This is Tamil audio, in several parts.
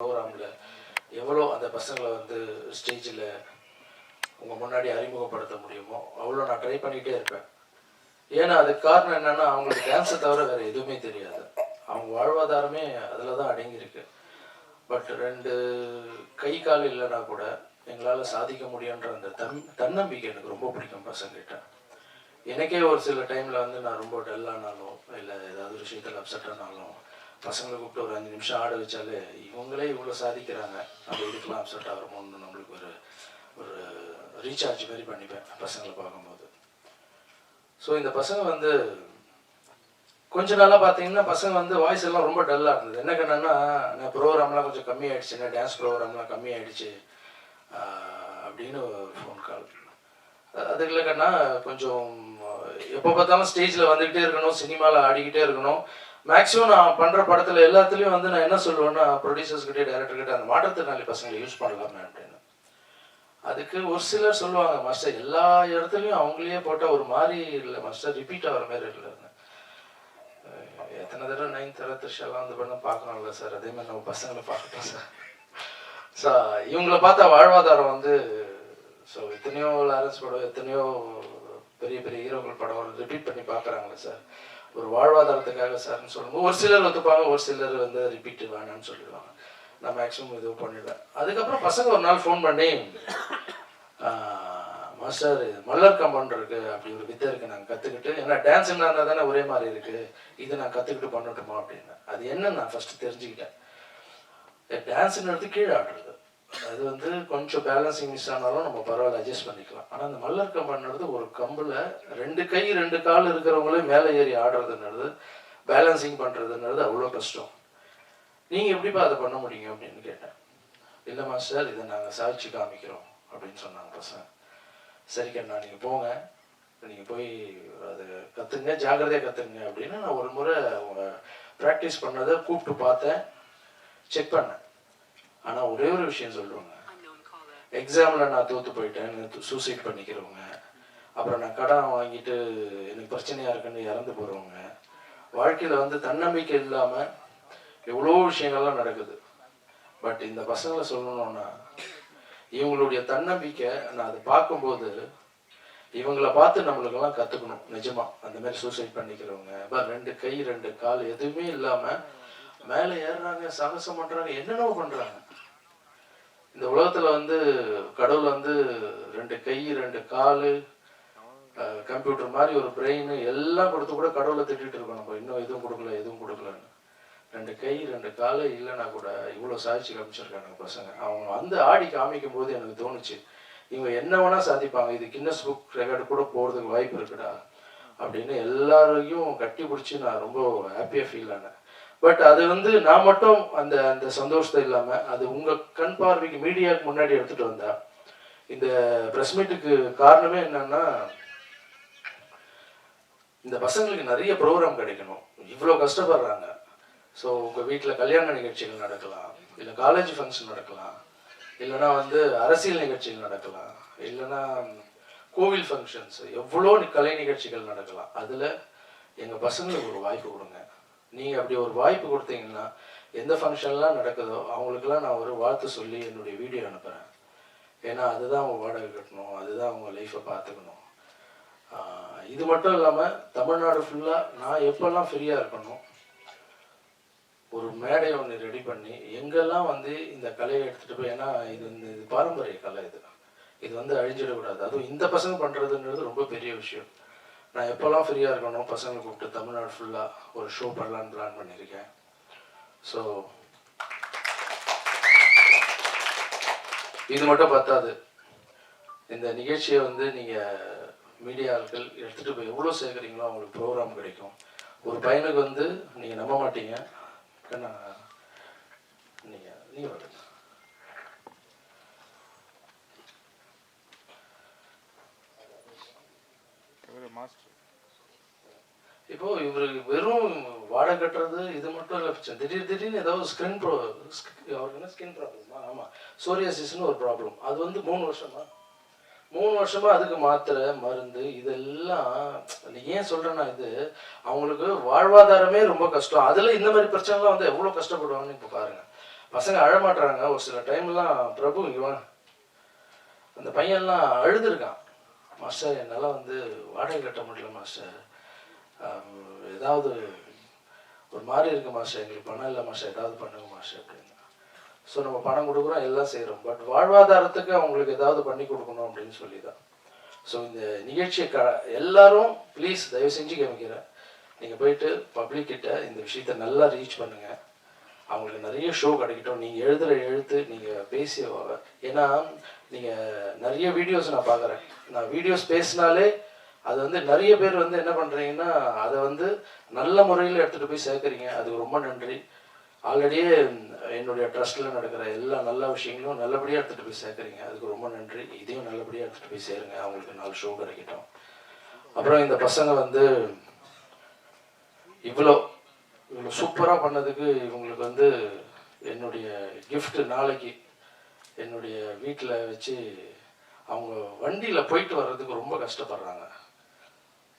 ப்ரோக்ராமில் எவ்வளோ அந்த பசங்களை வந்து ஸ்டேஜில் உங்கள் முன்னாடி அறிமுகப்படுத்த முடியுமோ அவ்வளோ நான் ட்ரை பண்ணிகிட்டே இருப்பேன். ஏன்னா அதுக்கு காரணம் என்னன்னா அவங்களுக்கு டான்ஸை தவிர வேறு எதுவுமே தெரியாது. அவங்க வாழ்வாதாரமே அதில் தான் அடங்கியிருக்கு. பட் ரெண்டு கை கால் இல்லைன்னா கூட எங்களால் சாதிக்க முடியுன்ற அந்த தன் தன்னம்பிக்கை எனக்கு ரொம்ப பிடிக்கும் பசங்கிட்ட எனக்கே ஒரு சில டைமில் வந்து நான் ரொம்ப டல்லானாலும் இல்லை ஏதாவது விஷயத்தில் அப்செட் ஆனாலும் பசங்களை கூப்பிட்டு ஒரு அஞ்சு நிமிஷம் ஆட வச்சாலே இவங்களே இவ்வளோ சாதிக்கிறாங்க. நம்ம இதுக்கெல்லாம் அப்செட் ஆகிறோமோன்னு நம்மளுக்கு ஒரு ஒரு ரீசார்ஜ் மாதிரி பண்ணிப்பேன் பசங்களை பார்க்கும்போது. ஸோ இந்த பசங்க வந்து கொஞ்ச நாளாக பார்த்தீங்கன்னா பசங்க வந்து வாய்ஸ் எல்லாம் ரொம்ப டல்லாக இருந்தது. என்ன கண்ணா நான் ப்ரோக்ராம்லாம் கொஞ்சம் கம்மியாயிடுச்சு என்ன டான்ஸ் ப்ரோக்ராம்லாம் கம்மியாயிடுச்சு ஆஹ் அப்படின்னு ஃபோன் கால் அது இல்லை கொஞ்சம் எப்போ பார்த்தாலும் ஸ்டேஜில் வந்துக்கிட்டே இருக்கணும் சினிமாவில் ஆடிக்கிட்டே இருக்கணும். மேக்ஸிமம் நான் பண்ணுற படத்தில் எல்லாத்துலேயும் வந்து நான் என்ன சொல்லுவேன்னா ப்ரொடியூசர்ஸ்கிட்டே டேரக்டர்கிட்ட அந்த மாற்றுத்திறனாளி பசங்களை யூஸ் பண்ணலாமே அப்படின்னு. அதுக்கு ஒரு சிலர் சொல்லுவாங்க மாஸ்டர் எல்லா இடத்துலையும் அவங்களையே போட்டால் ஒரு மாதிரி இல்லை மாஸ்டர் ரிப்பீட் ஆகிற மாதிரி இல்லைன்னு எத்தனை தடவை நைன்த் தர த்ரிஷாலாம் அந்த படம் பார்க்கணும்ல சார் அதே மாதிரி நம்ம பசங்களை பார்க்கட்டும் சார் ஸோ இவங்கள பார்த்தா வாழ்வாதாரம் வந்து ஸோ எத்தனையோ லாரன்ஸ் படம் எத்தனையோ பெரிய பெரிய ஹீரோக்கள் படம் ரிப்பீட் பண்ணி பார்க்குறாங்களே சார் ஒரு வாழ்வாதாரத்துக்காக சார்னு சொல்லும்போது ஒரு சிலர் ஒத்துப்பாங்க ஒரு சிலர் வந்து ரிப்பீட் வேணாம்னு சொல்லிடுவாங்க. நான் மேக்ஸிமம் இது பண்ணிடுவேன். அதுக்கப்புறம் பசங்க ஒரு நாள் ஃபோன் பண்ணி மாஸ்டர் மல்லர் கம்பவுண்ட் இருக்கு அப்படி ஒரு வித்தை இருக்கு நாங்கள் கற்றுக்கிட்டு ஏன்னா டான்ஸ் இருந்தால் தானே ஒரே மாதிரி இருக்கு. இது நான் கற்றுக்கிட்டு பண்ணட்டுமா? அப்படின்னு அது என்னன்னு நான் ஃபர்ஸ்ட் தெரிஞ்சுக்கிட்டேன். டான்ஸ்ன்றது கீழே ஆடுறது. அது வந்து கொஞ்சம் பேலன்சிங் மிஸ் ஆனாலும் நம்ம பரவாயில்ல அட்ஜஸ்ட் பண்ணிக்கலாம். ஆனால் அந்த மல்லர் கம்பன்றது ஒரு கம்பில் ரெண்டு கை ரெண்டு கால் இருக்கிறவங்களே மேலே ஏறி ஆடுறதுன்றது பேலன்சிங் பண்ணுறதுன்றது அவ்வளோ கஷ்டம். நீங்கள் எப்படிப்பா அதை பண்ண முடியும் அப்படின்னு கேட்டேன். இல்லை மாஸ்டர் இதை நாங்கள் சாதிச்சு காமிக்கிறோம் அப்படின்னு சொன்னாங்க பசங்க சரி கண்ணா நீங்கள் போங்க. நீங்கள் போய் அதை கற்றுங்க ஜாக்கிரதையாக கற்றுங்க அப்படின்னு நான் ஒரு முறை அவங்க ப்ராக்டிஸ் பண்ணதை கூப்பிட்டு பார்த்தேன். செக் பண்ணேன். ஆனால் ஒரே ஒரு விஷயம் சொல்லுவாங்க எக்ஸாமில் நான் தோற்று போயிட்டேன் சூசைட் பண்ணிக்கிறவங்க. அப்புறம் நான் கடன் வாங்கிட்டு எனக்கு பிரச்சனையாக இருக்குன்னு இறந்து போகிறவங்க வாழ்க்கையில் வந்து தன்னம்பிக்கை இல்லாமல் எவ்வளோ விஷயங்கள்லாம் நடக்குது. பட் இந்த பசங்களை சொல்லணும்னா இவங்களுடைய தன்னம்பிக்கை நான் அதை பார்க்கும்போது இவங்கள பார்த்து நம்மளுக்கெல்லாம் கற்றுக்கணும் நிஜமா. அந்த மாதிரி சூசைட் பண்ணிக்கிறவங்க. பட் ரெண்டு கை ரெண்டு கால் எதுவுமே இல்லாமல் மேலே ஏறுறாங்க சாகசம் பண்ணுறாங்க என்னென்னவோ பண்ணுறாங்க இந்த உலகத்தில் வந்து கடவுள் வந்து ரெண்டு கை ரெண்டு கால் கம்ப்யூட்டர் மாதிரி ஒரு பிரெயின் எல்லாம் கொடுத்து கூட கடவுளை திட்டிட்டு இருக்கோம் நம்ம இன்னும் எதுவும் கொடுக்கல எதுவும் கொடுக்கலன்னு. ரெண்டு கை ரெண்டு கால் இல்லைன்னா கூட இவ்வளோ சாதிச்சு காமிச்சிருக்காங்க பசங்க. அவங்க வந்து ஆடி காமிக்கும் போது எனக்கு தோணுச்சு இவங்க என்ன வேணா சாதிப்பாங்க. இது கின்னஸ் புக் ரெக்கார்டு கூட போகிறதுக்கு வாய்ப்பு இருக்குடா அப்படின்னு எல்லாரையும் கட்டி பிடிச்சி நான் ரொம்ப ஹாப்பியாக ஃபீல் ஆனேன். பட் அது வந்து நான் மட்டும் அந்த அந்த சந்தோஷத்தை இல்லாமல் அது உங்கள் கண் பார்வைக்கு மீடியாவுக்கு முன்னாடி எடுத்துகிட்டு வந்தா இந்த ப்ரெஸ் மீட்டுக்கு காரணமே என்னன்னா இந்த பசங்களுக்கு நிறைய ப்ரோக்ராம் கிடைக்கணும். இவ்வளோ கஷ்டப்படுறாங்க. ஸோ உங்கள் வீட்டில் கல்யாண நிகழ்ச்சிகள் நடக்கலாம் இல்லை காலேஜ் ஃபங்க்ஷன் நடக்கலாம் இல்லைன்னா வந்து அரசியல் நிகழ்ச்சிகள் நடக்கலாம் இல்லைன்னா கோவில் ஃபங்க்ஷன்ஸ் எவ்வளோ கலை நிகழ்ச்சிகள் நடக்கலாம் அதில் எங்கள் பசங்களுக்கு ஒரு வாய்ப்பு கொடுங்க. நீங்கள் அப்படி ஒரு வாய்ப்பு கொடுத்தீங்கன்னா எந்த ஃபங்க்ஷன்லாம் நடக்குதோ அவங்களுக்கெல்லாம் நான் ஒரு வாழ்த்து சொல்லி என்னுடைய வீடியோ அனுப்புகிறேன் ஏன்னா அதுதான் அவங்க வாடகை கட்டணும் அதுதான் அவங்க லைஃப்பை பார்த்துக்கணும். இது மட்டும் இல்லாமல் தமிழ்நாடு ஃபுல்லாக நான் எப்போல்லாம் ஃப்ரீயாக இருக்கணும் ஒரு மேடை ஒன்று ரெடி பண்ணி எங்கெல்லாம் வந்து இந்த கலையை எடுத்துகிட்டு போய் ஏன்னா இது வந்து இது பாரம்பரிய கலை இது. இது வந்து அழிஞ்சிடக்கூடாது. அதுவும் இந்த பசங்க பண்ணுறதுன்றது ரொம்ப பெரிய விஷயம். நான் எப்போல்லாம் ஃப்ரீயாக இருக்கணும் பசங்களை கூப்பிட்டு தமிழ்நாடு ஃபுல்லாக ஒரு ஷோ பண்ணலான்னு பிளான் பண்ணியிருக்கேன் ஸோ இது மட்டும் பத்தாது. இந்த நிகழ்ச்சியை வந்து நீங்கள் மீடியா ஆட்கள் எடுத்துகிட்டு போய் எவ்வளோ சேர்க்குறீங்களோ அவங்களுக்கு ப்ரோக்ராம் கிடைக்கும். ஒரு பையனுக்கு வந்து நீங்கள் நம்ப மாட்டீங்க. கண்ணா நீங்கள் நீங்கள் மாஸ்டர். இப்போ இவருக்கு வெறும் வாடகை கட்டுறது இது மட்டும் இல்லை திடீர் திடீர்னு ஏதாவது ஸ்கின் ப்ரோ அவருக்கு என்ன ஸ்கின் ப்ராப்ளமா ஆமாம் சோரியாசிஸ்னு ஒரு ப்ராப்ளம் அது வந்து மூணு வருஷமா? மூணு வருஷமா அதுக்கு மாத்திரை மருந்து இதெல்லாம் ஏன் சொல்றேன்னா இது அவங்களுக்கு வாழ்வாதாரமே ரொம்ப கஷ்டம். அதுல இந்த மாதிரி பிரச்சனைலாம் வந்து எவ்வளோ கஷ்டப்படுவாங்கன்னு இப்போ பாருங்க. பசங்க அழமாட்டுறாங்க ஒரு சில டைம்லாம் பிரபு இவன் அந்த பையன்லாம் அழுதுருக்கான். மாஸ்டர் என்னால் வந்து வாடகை கட்ட முடியல மாஸ்டர். ஏதாவது ஒரு மாதிரி இருக்குது மாஸ்டர் எங்களுக்கு பணம் இல்லை மாஸ்டர் ஏதாவது பண்ணுங்க மாஸ்டர் அப்படின்னு. ஸோ நம்ம பணம் கொடுக்குறோம் எல்லாம் செய்கிறோம் பட் வாழ்வாதாரத்துக்கு அவங்களுக்கு ஏதாவது பண்ணி கொடுக்கணும் அப்படின்னு சொல்லி தான் ஸோ இந்த நிகழ்ச்சியை க எல்லாரும் ப்ளீஸ் தயவு செஞ்சு கேமிக்கிறேன் நீங்கள் போயிட்டு பப்ளிக் கிட்ட இந்த விஷயத்த நல்லா ரீச் பண்ணுங்கள் அவங்களுக்கு நிறைய ஷோ கிடைக்கட்டும். நீங்கள் எழுதுகிற எழுத்து நீங்கள் பேசிய ஏன்னா நீங்கள் நிறைய வீடியோஸ் நான் பார்க்குறேன். நான் வீடியோஸ் பேசினாலே அது வந்து நிறைய பேர் வந்து என்ன பண்ணுறீங்கன்னா அதை வந்து நல்ல முறையில் எடுத்துகிட்டு போய் சேர்க்குறீங்க. அதுக்கு ரொம்ப நன்றி. ஆல்ரெடியே என்னுடைய ட்ரஸ்ட்டில் நடக்கிற எல்லா நல்ல விஷயங்களும் நல்லபடியாக எடுத்துகிட்டு போய் சேர்க்குறீங்க. அதுக்கு ரொம்ப நன்றி. இதையும் நல்லபடியாக எடுத்துகிட்டு போய் சேருங்க. அவங்களுக்கு நாலு ஷோ கிடைக்கட்டும். அப்புறம் இந்த பசங்க வந்து இவ்வளோ இவ்வளோ சூப்பராக பண்ணதுக்கு இவங்களுக்கு வந்து என்னுடைய கிஃப்ட்டு நாளைக்கு என்னுடைய வீட்டில் வச்சு அவங்க வண்டியில் போயிட்டு வர்றதுக்கு ரொம்ப கஷ்டப்படுறாங்க.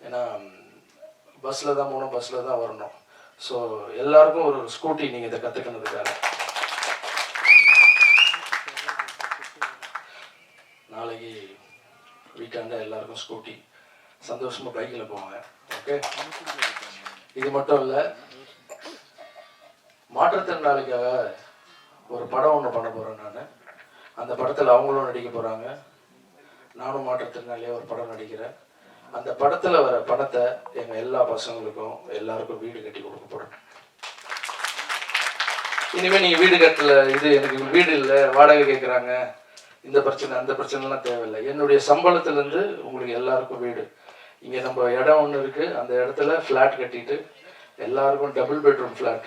ஏன்னா பஸ்ஸில் தான் போகணும் பஸ்ஸில் தான் வரணும். ஸோ எல்லாருக்கும் ஒரு ஸ்கூட்டி நீங்கள் இதை கற்றுக்கணுதுக்காக நாளைக்கு வீட்டாண்ட எல்லாருக்கும் ஸ்கூட்டி சந்தோஷமாக பைக்கில் போவாங்க ஓகே இது மட்டும் இல்லை மாற்றுத்திறனாளிக்காக ஒரு படம் ஒன்று பண்ண போகிறேன் நான். அந்த படத்தில் அவங்களும் நடிக்க போகிறாங்க நானும் மாற்றுத்திறனாளியாக ஒரு படம் நடிக்கிறேன். அந்த படத்தில் வர பணத்தை எங்கள் எல்லா பசங்களுக்கும் எல்லாருக்கும் வீடு கட்டி கொடுக்க போகிறோம் இனிமேல் நீங்கள் வீடு கட்டல இது எனக்கு வீடு இல்லை வாடகை கேட்குறாங்க இந்த பிரச்சனை அந்த பிரச்சனைலாம் தேவையில்லை. என்னுடைய சம்பளத்துலேருந்து உங்களுக்கு எல்லாருக்கும் வீடு. இங்கே நம்ம இடம் ஒன்று இருக்குது அந்த இடத்துல ஃப்ளாட் கட்டிட்டு எல்லாருக்கும் double bedroom flat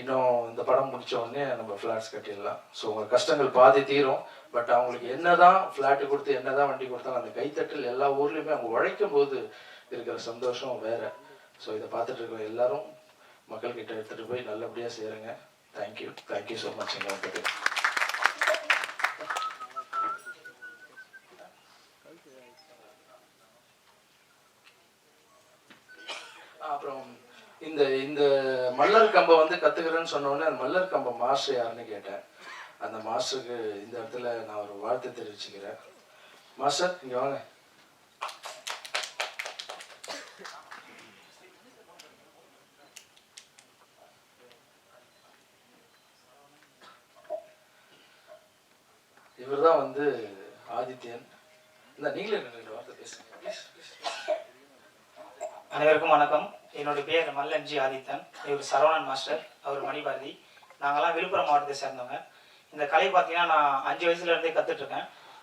இன்னும் இந்த படம் முடிச்ச உடனே நம்ம ஃப்ளாட்ஸ் கட்டிடலாம். ஸோ உங்கள் கஷ்டங்கள் பாதி தீரும். பட் அவங்களுக்கு என்னதான் ஃப்ளாட்டு கொடுத்து என்னதான் வண்டி கொடுத்தாலும் அந்த கைத்தட்டல் எல்லா ஊர்லேயுமே அவங்க உழைக்கும் போது இருக்கிற சந்தோஷம் வேற. ஸோ இதை பார்த்துட்டு இருக்கிற எல்லாரும் மக்கள்கிட்ட எடுத்துகிட்டு போய் நல்லபடியாக சேருங்க. தேங்க்யூ தேங்க்யூ ஸோ மச் எங்களுக்கு வந்துட்டு அப்புறம் இந்த இந்த மல்லர் கம்பை வந்து கத்துக்கிறேன்னு சொன்ன உடனே அந்த மல்லர் கம்பை மாஸ்டர் யாருன்னு கேட்டேன். அந்த மாஸ்டருக்கு இந்த இடத்துல நான் ஒரு வாழ்த்து தெரிவிச்சுக்கிறேன். மாஸ்டர் இங்க வாங்க. இவர்தான் வந்து ஆதித்யன். இந்த நீங்களே ரெண்டு வார்த்தை பேசுங்க ப்ளீஸ் அனைவருக்கும் வணக்கம். என்னோட பேர் மல்லன்ஜி ஆதித்தன். இவர் சரவணன் மாஸ்டர் அவர் மணிபாரதி. நாங்கெல்லாம் விழுப்புரம் மாவட்டத்தை சேர்ந்தவங்க. இந்த கலை பார்த்தீங்கன்னா நான் அஞ்சு வயசுல இருந்தே கத்துட்டு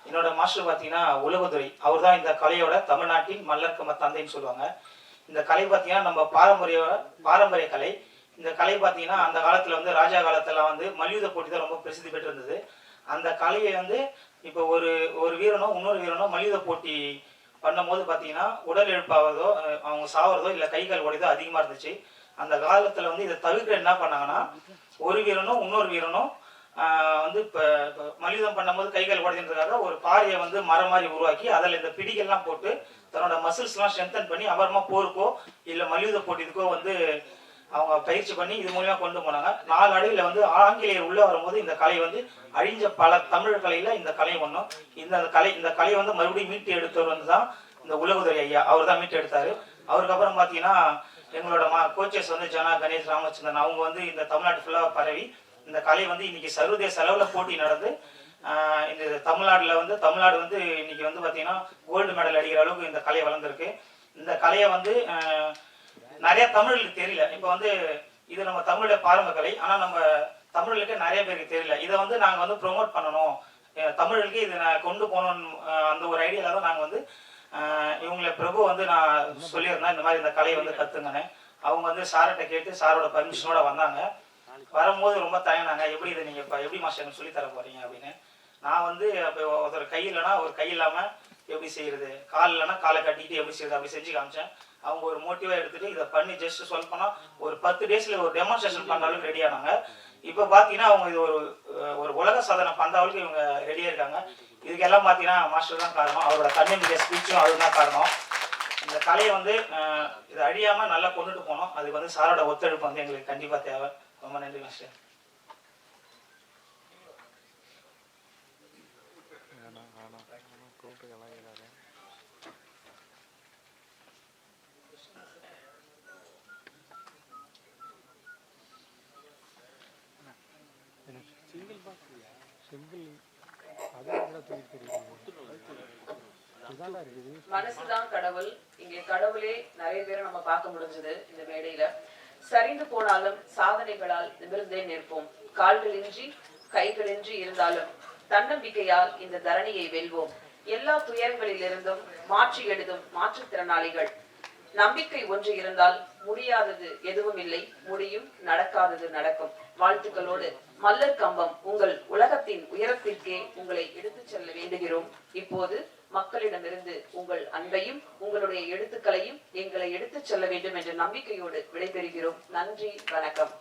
என்னோட மாஸ்டர் பார்த்தீங்கன்னா உலகத்துறை. அவர் தான் இந்த கலையோட தமிழ்நாட்டின் மல்லர்க்கம தந்தைன்னு சொல்லுவாங்க. இந்த கலை பார்த்தீங்கன்னா நம்ம பாரம்பரிய பாரம்பரிய கலை. இந்த கலை பார்த்தீங்கன்னா அந்த காலத்தில் வந்து ராஜா காலத்தில் வந்து மல்யுத்த போட்டி தான் ரொம்ப பிரசித்தி பெற்றிருந்தது. அந்த கலையை வந்து இப்போ ஒரு ஒரு வீரனோ இன்னொரு வீரனோ மல்யுத்த போட்டி பண்ணும்போது பார்த்தீங்கன்னா உடல் இழப்பாவதோ அவங்க சாவறதோ இல்லை கை கால் உடையதோ அதிகமாக இருந்துச்சு. அந்த காலத்தில் வந்து இதை தவிர்க்க என்ன பண்ணாங்கன்னா ஒரு வீரனும் இன்னொரு வீரனும் ஆஹ் வந்து இப்போ மலிதம் பண்ணும்போது கை கால் உடையதுன்றதுக்காக ஒரு பாறையை வந்து மரம் மாதிரி உருவாக்கி அதில் இந்த பிடிகள்லாம் போட்டு தன்னோட மசில்ஸ்லாம் ஸ்ட்ரென்தன் பண்ணி அப்புறமா போருக்கோ இல்லை மல்யுத்த போட்டிக்கோ வந்து அவங்க பயிற்சி பண்ணி இது மூலியமா கொண்டு போனாங்க. நாலு அடியில் வந்து ஆங்கிலேயர் உள்ள வரும்போது இந்த கலை வந்து அழிஞ்ச பல தமிழ் கலையில இந்த கலை ஒன்றும் இந்த கலை இந்த கலையை வந்து மறுபடியும் மீட்டு எடுத்தவர் வந்து தான் இந்த உலகுதுறை ஐயா. அவர் தான் மீட்டு எடுத்தாரு. அவருக்கப்புறம் பார்த்தீங்கன்னா எங்களோட மா கோச்சஸ் வந்து ஜனா கணேஷ் ராமச்சந்திரன் அவங்க வந்து இந்த தமிழ்நாட்டு ஃபுல்லாக பரவி இந்த கலை வந்து இன்னைக்கு சர்வதேச அளவில் போட்டி நடந்து இந்த தமிழ்நாட்டில் வந்து தமிழ்நாடு வந்து இன்னைக்கு வந்து பார்த்தீங்கன்னா கோல்டு மெடல் அடிக்கிற அளவுக்கு இந்த கலை வளர்ந்துருக்கு. இந்த கலையை வந்து நிறைய தமிழுக்கு தெரியல. இப்போ வந்து இது நம்ம தமிழோட பாரம்பரிய கலை. ஆனால் நம்ம தமிழுக்கு நிறைய பேருக்கு தெரியல. இதை வந்து நாங்கள் வந்து ப்ரொமோட் பண்ணணும். தமிழுக்கு இதை நான் கொண்டு போகணும் அந்த ஒரு ஐடியால தான் நாங்கள் வந்து இவங்களை பிரபு வந்து நான் சொல்லியிருந்தேன். இந்த மாதிரி இந்த கலையை வந்து கற்றுங்கன்னு அவங்க வந்து சார்கிட்ட கேட்டு சாரோட பர்மிஷனோட வந்தாங்க. வரும்போது ரொம்ப தயங்கினாங்க. எப்படி இதை நீங்கள் இப்போ எப்படி மாஸ்டர் சொல்லி சொல்லித் தர போறீங்க அப்படின்னு. நான் வந்து அப்போ ஒருத்தர் கை இல்லைன்னா ஒரு கை இல்லாமல் எப்படி செய்யறது? கால் இல்லைன்னா காலை கட்டிட்டு எப்படி செய்யறது? அப்படி செஞ்சு காமிச்சேன். அவங்க ஒரு மோட்டிவாக எடுத்துட்டு இதை பண்ணி ஜஸ்ட் சொல்ல ஒரு பத்து டேஸில் ஒரு டெமான்ஸ்ட்ரேஷன் பண்ண அளவுக்கு ரெடி ஆனாங்க. இப்போ பார்த்தீங்கன்னா அவங்க இது ஒரு ஒரு உலக சாதனை. பண்ணுற அளவுக்கு இவங்க ரெடியாக இருக்காங்க. இதுக்கெல்லாம் பார்த்தீங்கன்னா மாஸ்டர் தான் காரணம். அவரோட தன்னம்பிக்கை ஸ்பீச்சும் அதுதான் காரணம். இந்த கலையை வந்து இதை இது அழியாமல் நல்லா கொண்டுட்டு போனோம். அதுக்கு வந்து சாரோட ஒத்துழைப்பு வந்து எங்களுக்கு கண்டிப்பாக தேவை. ரொம்ப நன்றி மாஸ்டர் சிங்கிள் அதை தூக்கி தெரியுது மனசுதான் கடவுள். இங்கே கடவுளே நிறைய பேரை நம்ம பார்க்க முடிஞ்சது இந்த மேடையில. சரிந்து போனாலும் சாதனைகளால் நிமிர்ந்தே நிற்போம். கால்களின்றி கைகளின்றி இருந்தாலும் தன்னம்பிக்கையால் இந்த தரணியை வெல்வோம். எல்லா துயரங்களிலிருந்தும் மாற்றி எழுதும் மாற்றுத்திறனாளிகள். நம்பிக்கை ஒன்று இருந்தால் முடியாதது எதுவும் இல்லை. முடியும் நடக்காதது நடக்கும். வாழ்த்துக்களோடு மல்லர் கம்பம் உங்கள் உலகத்தின் உயரத்திற்கே உங்களை எடுத்துச் செல்ல வேண்டுகிறோம். இப்போது மக்களிடமிருந்து உங்கள் அன்பையும் உங்களுடைய எழுத்துக்களையும் எங்களை எடுத்துச் செல்ல வேண்டும் என்ற நம்பிக்கையோடு விடைபெறுகிறோம். நன்றி வணக்கம்.